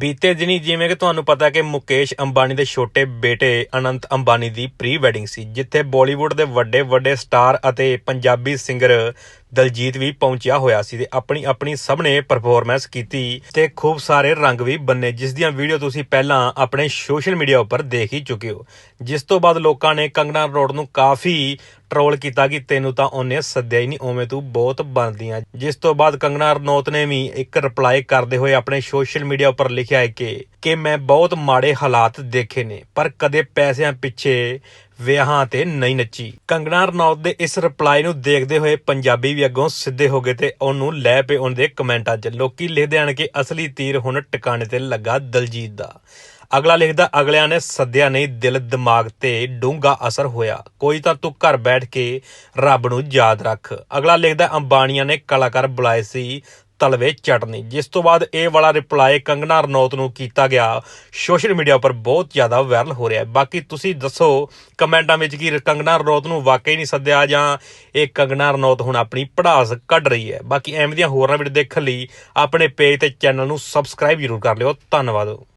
ਬੀਤੇ ਦਿਨੀ ਜਿਵੇਂ ਕਿ ਤੁਹਾਨੂੰ ਪਤਾ ਕਿ ਮੁਕੇਸ਼ ਅੰਬਾਨੀ ਦੇ ਛੋਟੇ ਬੇਟੇ ਅਨੰਤ ਅੰਬਾਨੀ ਦੀ ਪ੍ਰੀ ਵੈਡਿੰਗ ਸੀ, ਜਿੱਥੇ ਬਾਲੀਵੁੱਡ ਦੇ ਵੱਡੇ ਵੱਡੇ ਸਟਾਰ ਅਤੇ ਪੰਜਾਬੀ ਸਿੰਗਰ ਦਲਜੀਤ ਵੀ ਪਹੁੰਚਿਆ ਹੋਇਆ ਸੀ ਤੇ ਆਪਣੀ ਆਪਣੀ ਸਭ ਨੇ ਪਰਫਾਰਮੈਂਸ ਕੀਤੀ ਤੇ ਖੂਬ ਸਾਰੇ ਰੰਗ ਵੀ ਬੰਨੇ, ਜਿਸ ਦੀਆਂ ਵੀਡੀਓ ਤੁਸੀਂ ਪਹਿਲਾਂ ਆਪਣੇ ਸੋਸ਼ਲ ਮੀਡੀਆ ਉੱਪਰ ਦੇਖ ਹੀ ਚੁੱਕੇ ਹੋ। ਜਿਸ ਤੋਂ ਬਾਅਦ ਲੋਕਾਂ ਨੇ ਕੰਗਨਾ ਰੋਡ ਨੂੰ ਕਾਫੀ ਟਰੋਲ ਕੀਤਾ ਕਿ ਤੈਨੂੰ ਤਾਂ ਉਹਨੇ ਸੱਦਿਆ ਹੀ ਨਹੀਂ, ਉਵੇਂ ਤੂੰ ਬਹੁਤ ਬਣਦੀਆਂ। ਜਿਸ ਤੋਂ ਬਾਅਦ ਕੰਗਨਾ ਰਨੌਤ ਨੇ ਵੀ ਇੱਕ ਰਿਪਲਾਈ ਕਰਦੇ ਹੋਏ ਆਪਣੇ ਸੋਸ਼ਲ ਮੀਡੀਆ ਉੱਪਰ ਲਿਖਿਆ ਹੈ ਕਿ ਕਿ ਮੈਂ ਬਹੁਤ ਮਾੜੇ ਹਾਲਾਤ ਦੇਖੇ ਨੇ, ਪਰ ਕਦੇ ਪੈਸਿਆਂ ਪਿੱਛੇ ਵਿਆਹਾਂ ਤੇ ਨਹੀਂ ਨੱਚੀ। ਕੰਗਣਾ ਰਣੌਤ ਦੇ ਇਸ ਰਿਪਲਾਈ ਨੂੰ ਦੇਖਦੇ ਹੋਏ ਪੰਜਾਬੀ ਵੀ ਅੱਗੋਂ ਸਿੱਧੇ ਹੋ ਗਏ ਤੇ ਉਹਨੂੰ ਲੈ ਪਏ ਉਹਨਾਂ ਦੇ ਕਮੈਂਟਾਂ 'ਚ। ਲੋਕੀ ਲਿਖਦੇ ਹਨ ਕਿ ਅਸਲੀ ਤੀਰ ਹੁਣ ਟਿਕਾਣੇ ਤੇ ਲੱਗਾ ਦਲਜੀਤ ਦਾ। ਅਗਲਾ ਲਿਖਦਾ, ਅਗਲਿਆਂ ਨੇ ਸੱਦਿਆ ਨਹੀਂ, ਦਿਲ ਦਿਮਾਗ ਤੇ ਡੂੰਘਾ ਅਸਰ ਹੋਇਆ। ਕੋਈ ਤਾਂ ਤੂੰ ਘਰ ਬੈਠ ਕੇ ਰੱਬ ਨੂੰ ਯਾਦ ਰੱਖ। ਅਗਲਾ ਲਿਖਦਾ ਅੰਬਾਣੀਆਂ ਨੇ ਕਲਾਕਾਰ ਬੁਲਾਏ ਸੀ ਤਲਵੇ ਚਟਨੀ ਜਿਸ ਤੋਂ ਬਾਅਦ ਇਹ ਵਾਲਾ ਰਿਪਲਾਈ ਕੰਗਨਾ ਰਣੌਤ ਨੂੰ ਕੀਤਾ ਗਿਆ। ਸੋਸ਼ਲ ਮੀਡੀਆ ਉੱਪਰ ਬਹੁਤ ਜ਼ਿਆਦਾ ਵਾਇਰਲ ਹੋ ਰਿਹਾ ਹੈ। ਬਾਕੀ ਤੁਸੀਂ ਦੱਸੋ, ਕਮੈਂਟਾਂ ਵਿੱਚ ਕਿ ਕੰਗਨਾ ਰਣੌਤ ਨੂੰ ਵਾਕਈ ਨਹੀਂ ਸੱਦਿਆ ਜਾਂ ਇਹ ਕੰਗਨਾ ਰਣੌਤ ਹੁਣ ਆਪਣੀ ਪੜਾਸ ਕੱਢ ਰਹੀ ਹੈ। ਬਾਕੀ ਐਵੇਂ ਦੀਆਂ ਹੋਰਾਂ ਵੀਡੀਓ ਦੇਖਣ ਲਈ ਆਪਣੇ ਪੇਜ ਤੇ ਚੈਨਲ ਨੂੰ ਸਬਸਕ੍ਰਾਈਬ ਜ਼ਰੂਰ ਕਰ ਲਿਓ। ਧੰਨਵਾਦ।